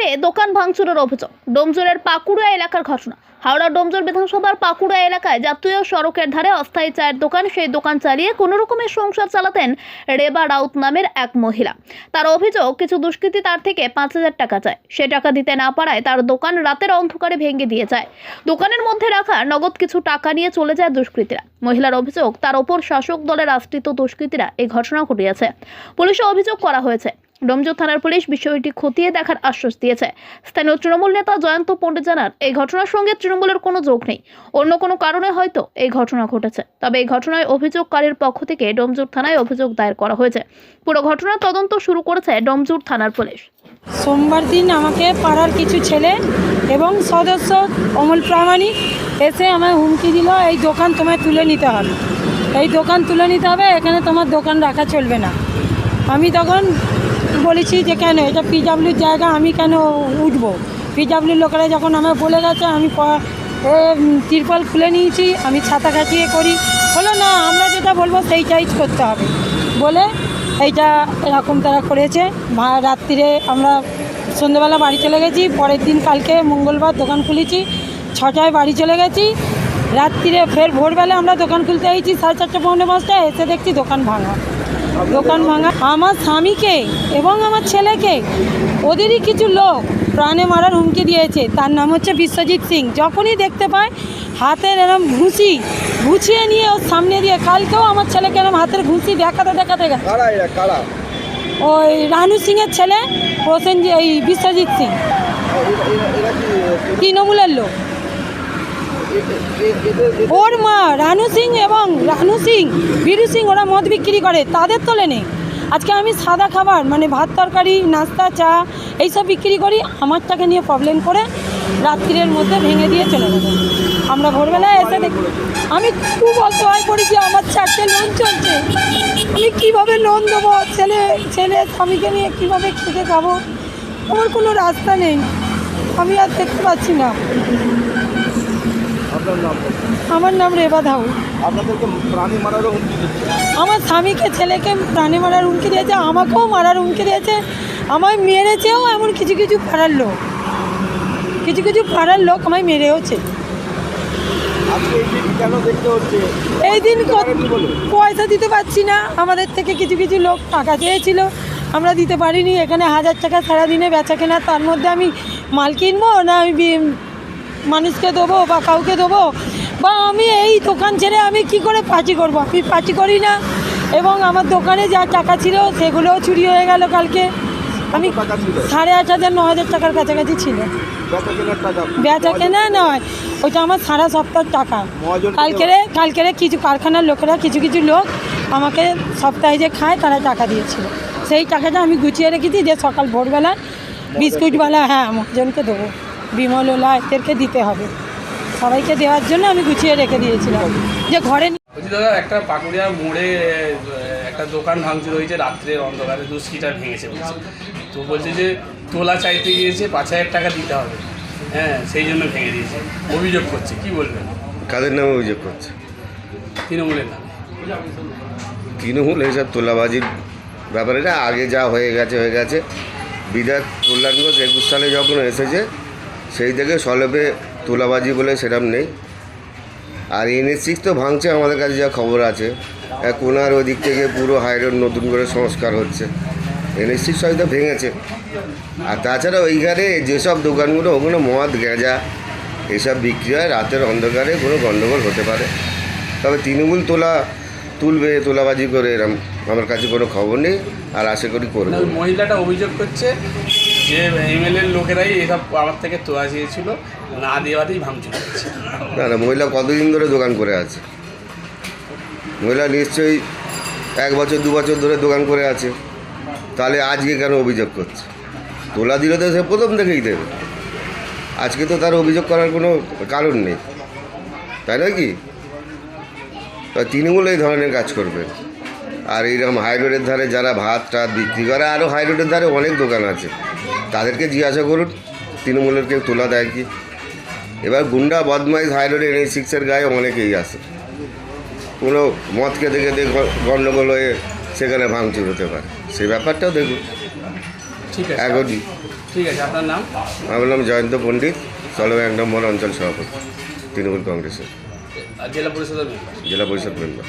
পেয়ে দোকান ভাঙচুরের অভিযোগ। ডোমজোরের পাকুড়া এলাকার ঘটনা। হাওড়া ডোমজুর বিধানসভার পাকুড়া এলাকায় জাতীয় সড়কের ধারে অস্থায়ী চায়ের দোকান, সেই দোকান চালিয়ে কোনো রকমের সংসার চালাতেন রেবা রাউত নামের এক মহিলা। তার অভিযোগ, কিছু দুষ্কৃতী তার থেকে পাঁচ হাজার টাকা চায়। সে টাকা দিতে না পারায় তার দোকান রাতের অন্ধকারে ভেঙে দিয়ে যায়। দোকানের মধ্যে রাখা নগদ কিছু টাকা নিয়ে চলে যায় দুষ্কৃতীরা। মহিলার অভিযোগ, তার ওপর শাসক দলের আশ্রিত দুষ্কৃতীরা এই ঘটনা ঘটিয়েছে। পুলিশে অভিযোগ করা হয়েছে ডোমজুর থানার পুলিশ বিষয়টি খতিয়ে দেখার আশ্বাস দিয়েছে। স্থানীয় তৃণমূল নেতা জয়ন্ত পণ্ডিত জানান, এই ঘটনার সঙ্গে তৃণমূলের কোনো যোগ নেই। অন্য কোনো কারণে হয়তো এই ঘটনা ঘটেছে। তবে এই ঘটনায় অভিযোগকারীর পক্ষ থেকে ডোমজুর থানায় অভিযোগ দায়ের করা হয়েছে। পুরো ঘটনার তদন্ত শুরু করেছে ডোমজুর থানার পুলিশ। সোমবার দিন আমাকে পাড়ার কিছু ছেলে এবং সদস্য অমল প্রামাণিক এসে আমায় হুমকি দিল, এই দোকান তোমায় তুলে নিতে হবে। এই দোকান তুলে নিতে হবে, এখানে তোমার দোকান রাখা চলবে না। আমি তখন বলেছি যে কেন, এটা পিডাব্লিউর জায়গা, আমি কেন উঠবো? পিডাব্লিউর লোকেরা যখন আমায় বলে গেছে, আমি তিরপল খুলে নিয়েছি, আমি ছাতা কাটিয়ে করি। হলো না, আমরা যেটা বলব সেইটাই করতে হবে। বলে এইটা এরকম তারা করেছে। রাত্রিরে আমরা সন্ধ্যেবেলা বাড়ি চলে গেছি, পরের দিন কালকে মঙ্গলবার দোকান খুলেছি, ছটায় বাড়ি চলে গেছি। রাত্রিরে ফের ভোরবেলা আমরা দোকান খুলতে এসেছি, সাড়ে চারটে পৌনে পাঁচটায়, এসে দেখছি দোকান ভাঙা। দোকান ভাঙা। আমার স্বামীকে এবং আমার ছেলেকে ওদেরই কিছু লোক প্রাণে মারার হুমকি দিয়েছে। তার নাম হচ্ছে বিশ্বজিৎ সিং। যখনই দেখতে পায় হাতের এরম ঘুষি ঘুষিয়ে নিয়ে ওর সামনে দিয়ে কালকেও আমার ছেলেকে এরম হাতের ঘুষি দেখাতে দেখাতে ওই রানু সিংয়ের ছেলে প্রসেনজি এই বিশ্বজিৎ সিং। তৃণমূলের লোক। ওর মা রানু সিং এবং রানু সিং বীরু সিং, ওরা মদ বিক্রি করে, তাদের তোলে নেই। আজকে আমি সাদা খাবার মানে ভাত তরকারি, নাস্তা, চা, এইসব বিক্রি করি, আমারটাকে নিয়ে প্রবলেম করে রাত্রির মধ্যে ভেঙে দিয়ে চলে গেল। আমরা ভোরবেলায় এসে দেখি আমি খুব অসহায় পড়েছি আমার চারটে লোন চলছে। আমি কীভাবে লোন দেবো? ছেলে ছেলে, স্বামীকে নিয়ে কীভাবে খেতে খাব আমার কোনো রাস্তা নেই। আমি আর দেখতে পাচ্ছি না। আপনার নাম আমার নাম রেবা ধাউ আপনাদেরকে প্রাণী হুমকি দিচ্ছে। আমার স্বামীকে ছেলেকে প্রাণী মারার হুমকি দিয়েছে আমাকেও মারার হুমকি দিয়েছে আমায় মেরেছেও এমন কিছু কিছু পাড়ার লোক। কিছু কিছু পাড়ার লোক আমায় মেরেওছে। এই দিন? পয়সা দিতে পারছি না। আমাদের থেকে কিছু কিছু লোক টাকা চেয়েছিল। আমরা দিতে পারিনি। এখানে হাজার টাকা সারাদিনে বেচা কেনা। তার মধ্যে আমি মাল কিনবো না আমি মানুষকে দেবো বা কাউকে দেবো বা আমি এই দোকান ছেড়ে আমি কি করে পার্টি করব? আমি পার্টি করি না। এবং আমার দোকানে যা টাকা ছিল সেগুলোও চুরি হয়ে গেল কালকে। আমি সাড়ে আট হাজার ন হাজার টাকার কাছাকাছি ছিল। বেচা কেনা নয় ওইটা আমার সারা সপ্তাহ টাকা। কালকেরে কালকেরে কিছু কারখানার লোকেরা কিছু কিছু লোক আমাকে সপ্তাহে যে খায় তারা টাকা দিয়েছিল। সেই টাকাটা আমি গুছিয়ে রেখেছি যে সকাল ভোরবেলা বিস্কুটওয়ালা হ্যাঁ মহাজনকে দেবো। বিমলোলা এদেরকে দিতে হবে। সবাইকে দেওয়ার জন্য আমি গুছিয়ে রেখে দিয়েছিলাম। যে ঘরে বলছি দাদা একটা পাকুড়িয়া মোড়ে একটা দোকান ভাঙচুর হয়েছে রাত্রে অন্ধকারে দুষ্কৃতার ভেঙেছে বলছে। তো বলছে যে তোলা চাইতে গিয়েছে পাঁচ হাজার টাকা দিতে হবে। হ্যাঁ সেই জন্য ভেঙে দিয়েছে। অভিযোগ করছে কি বলবেন? কাদের নামে অভিযোগ করছে? তৃণমূলের নামে। তৃণমূল এইসব তোলাবাজির ব্যাপারে এটা আগে যা হয়ে গেছে হয়ে গেছে। বিধায়ক কল্যাণগঞ্জ একুশ সালে যখন এসেছে সেই থেকে সলভে তোলাবাজি বলে সেরকম নেই। আর এনএস সিক্স তো ভাঙছে আমাদের কাছে যা খবর আছে। এক কোনার ওদিক থেকে পুরো হাইরোড নতুন করে সংস্কার হচ্ছে। এনএস সিক্স হয়তো ভেঙেছে। আর তাছাড়া ওইখানে যেসব দোকানগুলো, ওগুলো মদ, গেঁজা এসব বিক্রি হয়, রাতের অন্ধকারে কোনো গণ্ডগোল হতে পারে। তবে তৃণমূল তোলা, তুলবে, তোলাবাজি করে এরম। আমার কাছে কোনো খবর নেই, আর আশা করি করবে। মহিলাটা অভিযোগ করছে যে এমএলএর লোকেরাই এসব আমার থেকে তোলা চেয়েছিল, না দেওয়াতেই ভাঙচুর করছে। না না, মহিলা কতদিন ধরে দোকান করে আছে? মহিলা নিশ্চয়ই এক বছর, দু বছর ধরে দোকান করে আছে। তাহলে আজকে কেন অভিযোগ করছে? তোলা দিলে তো সে প্রথম থেকেই দেবে। আজকে তো তার অভিযোগ করার কোনো কারণ নেই। তাই নয় কি? তৃণমূল এই ধরনের কাজ করবে। আর এইরকম হাইরোডের ধারে যারা ভাত, টাত বিক্রি করে আরও হাইরোডের ধারে অনেক দোকান আছে। তাদেরকে জিজ্ঞাসা করুন তৃণমূলের কেউ তোলা দেয় কি? এবার গুন্ডা বদমাইশ হাইরোডে এন সিক্সের গায়ে অনেকেই আসে কোনো মদ খেতে খেতে গণ্ডগোল হয়ে সেখানে ভাঙচুর হতে পারে। সেই ব্যাপারটাও দেখুন। ঠিক আছে। এগোদি ঠিক আছে আপনার নাম? আমার নাম জয়ন্ত পণ্ডিত সলবে এক নম্বর অঞ্চল সভাপতি তৃণমূল কংগ্রেসের। জেলা পরিষদের জেলা পরিষদ মেম্বার।